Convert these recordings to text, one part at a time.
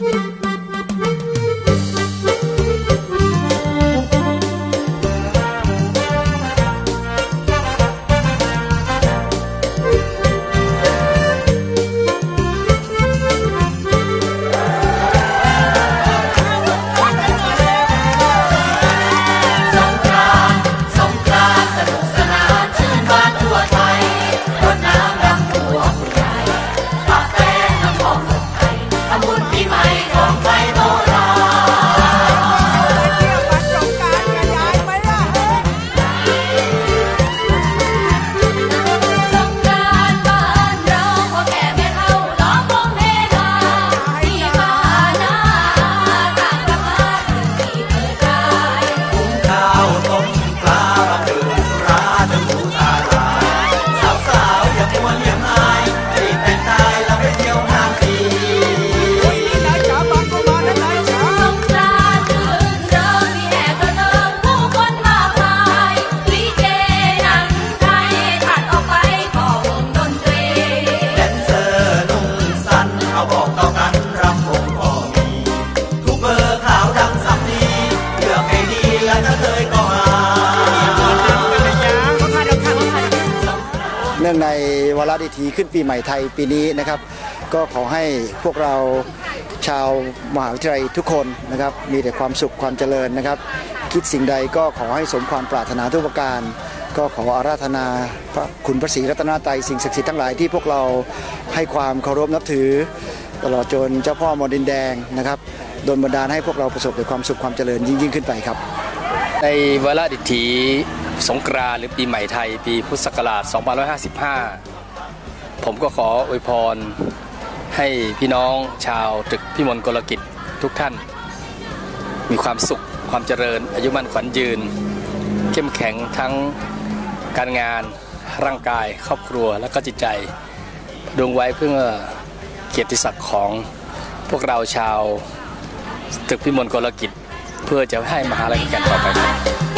ส วาระดิถีขึ้นปีใหม่ไทยปีนี้นะครับ ก็ขอให้พวกเราชาวมหาวิทยาลัยทุกคนนะครับ มีแต่ความสุขความเจริญนะครับ คิดสิ่งใดก็ขอให้สมความปรารถนาทุกประการ ก็ขออาราธนาพระคุณพระศรีรัตนตรัยสิ่งศักดิ์สิทธิ์ทั้งหลายที่พวกเราให้ความเคารพนับถือ ตลอดจนเจ้าพ่อมอดินแดงนะครับโดนบันดาลให้พวกเราประสบแต่ความสุขความเจริญยิ่งยิ่งขึ้นไปครับ ในวาระดิถีสงกรานต์หรือปีใหม่ไทย ปีพุทธศักราช 2555 ผมก็ขออวยพรให้พี่น้องชาวตึกพิมลกลกิจทุกท่าน มีความสุขความเจริญ อายุมั่นขวัญยืน เข้มแข็งทั้งการงานร่างกายครอบครัวและก็จิตใจดวงไว้เพื่อเกียรติศักดิ์ของพวกเราชาวตึกพิมลกลกิจ เพื่อจะให้มหาลัยแข่ต่อไปครับ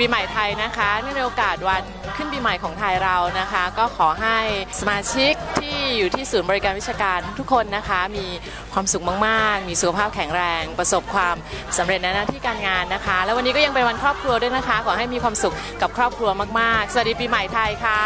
ปีใหม่ไทยนะคะเนื่องในโอกาสวันขึ้นปีใหม่ของไทยเรานะคะ ก็ขอให้สมาชิกที่อยู่ที่ศูนย์บริการวิชาการทุกคนนะคะ มีความสุขมากๆ มีสุขภาพแข็งแรง ประสบความสำเร็จในหน้าที่การงานนะคะ แล้ววันนี้ก็ยังเป็นวันครอบครัวด้วยนะคะ ขอให้มีความสุขกับครอบครัวมากๆ สวัสดีปีใหม่ไทยค่ะ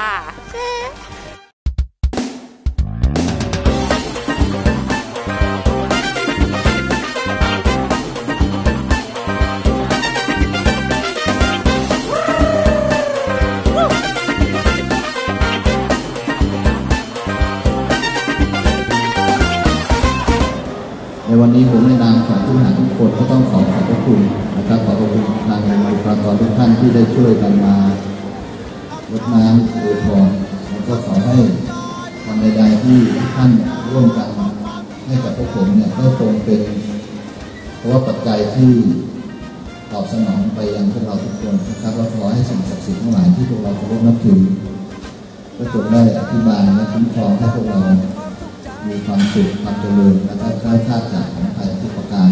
ในวันนี้ผมในนามของผู้บริหารทุกคนก็ต้องขอขอบพระคุณนะครับขอขอบคุณทางบุคลากรทุกท่านที่ได้ช่วยกันมารดน้ำอวยพรแล้วก็ขอให้วันใดๆที่ท่านร่วมกันให้กับพวกผมเนี่ยก็คงเป็นเพราะว่าปัจจัยที่ตอบสนองไปยังพวกเราทุกคนนะครับเราขอให้สิ่งศักดิ์สิทธิ์ทั้งหลายที่พวกเราเคารพนับถือก็จงได้อธิบายและคุ้มครองให้พวกเรา มีความสุขความเจริญและก็คล้ายคลาดจากของภัยทุกประการ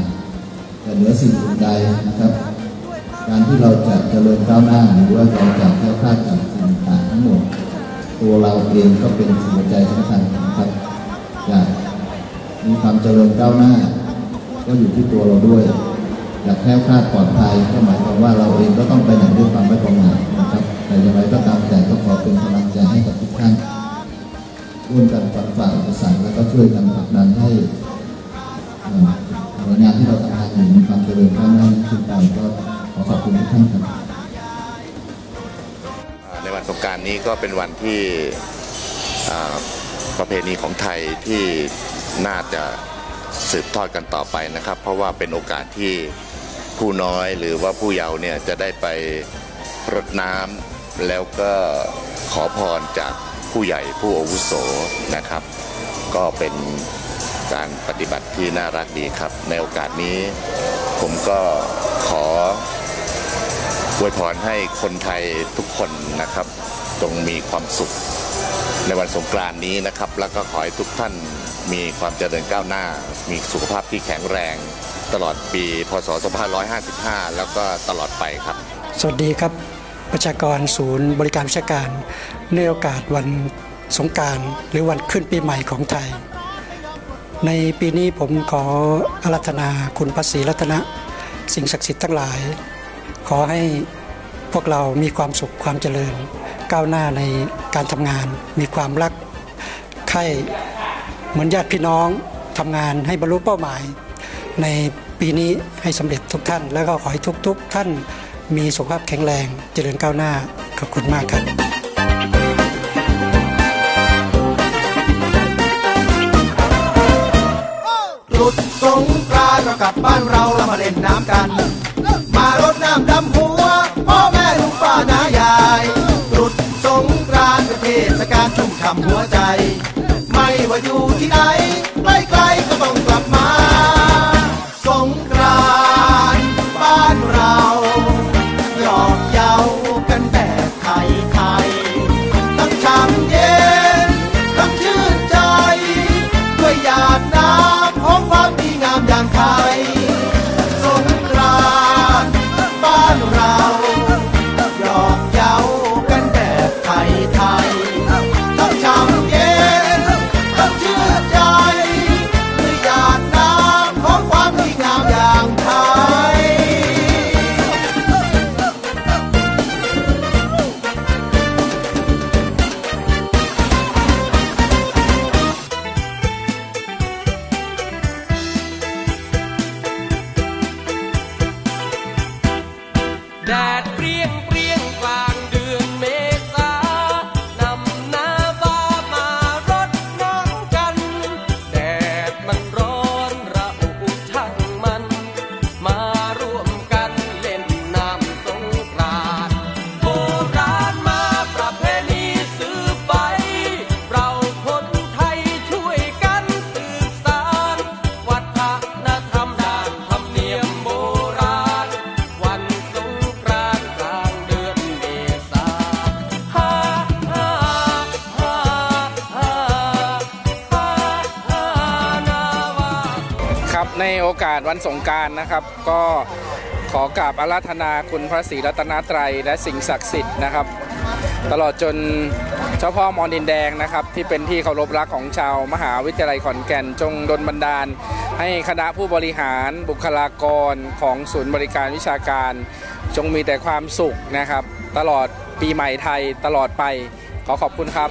แต่เหนือสิ่งอื่นใดนะครับ การที่เราจะเจริญก้าวหน้าหรือว่าเราจะคล้ายคลาดจากสิ่งต่างทั้งหมด ตัวเราเองก็เป็นหัวใจสำคัญนะครับอยากมีความเจริญก้าวหน้า ก็อยู่ที่ตัวเราด้วยอยากแคล้วคลาดปลอดภัยก็หมายความว่าเราเองก็ต้องไปไหนด้วยความไม่ประมาทนะครับ แต่อย่างไรก็ตามแต่ก็ขอเป็นกำลังใจให้กับทุกท่าน ร่วมกันฟันฝ่าอุปสรรแล้วก็ช่วยกันผลักดันให้หน่วยงานที่เราทำงานอยู่มีความเจริญก้าวหน้ายิ่งขึ้นไปก็ขอขอบคุณทุกท่านครับอ่าในวันสงการนี้ก็เป็นวันที่ประเพณีของไทยที่น่าจะสืบทอดกันต่อไปนะครับ เพราะว่าเป็นโอกาสที่ผู้น้อยหรือว่าผู้เยาว์เนี่ยจะได้ไปรดน้ำแล้วก็ขอพรจาก ผู้ใหญ่ผู้อาวุโสนะครับ ก็เป็นการปฏิบัติที่น่ารักดีครับ ในโอกาสนี้ ผมก็ขออวยพรให้คนไทยทุกคนนะครับจงมีความสุขในวันสงกรานนี้นะครับ แล้วก็ขอให้ทุกท่านมีความเจริญก้าวหน้า มีสุขภาพที่แข็งแรง ตลอดปี พศ 2555 แล้วก็ตลอดไปครับ สวัสดีครับ ประชากรศูนย์บริการวิชาการเนื่องโอกาสวันสงการหรือวันขึ้นปีใหม่ของไทย ในปีนี้ผมขออารัธนาคุณพระศรีรัตนะ สิ่งศักดิ์สิทธิ์ทั้งหลาย ขอให้พวกเรามีความสุขความเจริญ ก้าวหน้าในการทำงาน มีความรักใคร่เหมือนญาติพี่น้องทำงานให้บรรลุเป้าหมาย ในปีนี้ให้สำเร็จทุกท่าน แล้วก็ขอให้ทุกๆท่าน มีสุขภาพแข็งแรง เจริญก้าวหน้า ขอบคุณมากครับตรุษสงกรานต์เรากลับบ้านเราแล้วมาเล่นน้ำกัน มารดน้ำดำหัวพ่อแม่ลุงป้าน้ายายตรุษสงกรานต์เป็นเทศกาลชุ่มฉ่ำหัวใจ ไม่ว่าอยู่ที่ไหน แดดเปรี้ยง ครับในโอกาสวันสงการนะครับ ก็ขอกราบอาราธนาคุณพระศรีรัตนตรัย และสิ่งศักดิ์สิทธิ์นะครับ ตลอดจนเจ้าพ่อมอดินแดงนะครับ ที่เป็นที่เคารพรักของชาวมหาวิทยาลัยขอนแก่นจงดลบันดาล ให้คณะผู้บริหารบุคลากรของศูนย์บริการวิชาการ จงมีแต่ความสุขนะครับ ตลอดปีใหม่ไทยตลอดไปขอขอบคุณครับ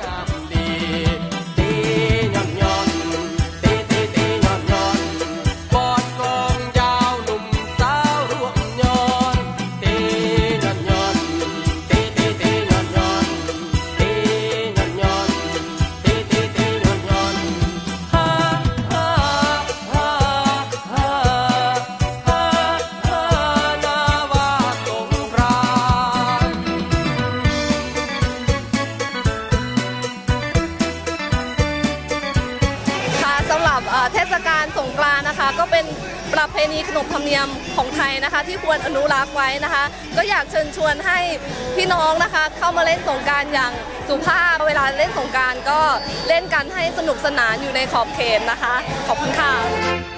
เทศกาลสงกรานนะคะ ก็เป็นประเพณีขนบธรรมเนียมของไทยนะคะ ที่ควรอนุรักษ์ไว้นะคะ ก็อยากเชิญชวนให้พี่น้องนะคะ เข้ามาเล่นสงการอย่างสุภาพเวลาเล่นสงการก็เล่นกันให้สนุกสนานอยู่ในขอบเขตนะคะ ขอบคุณค่ะ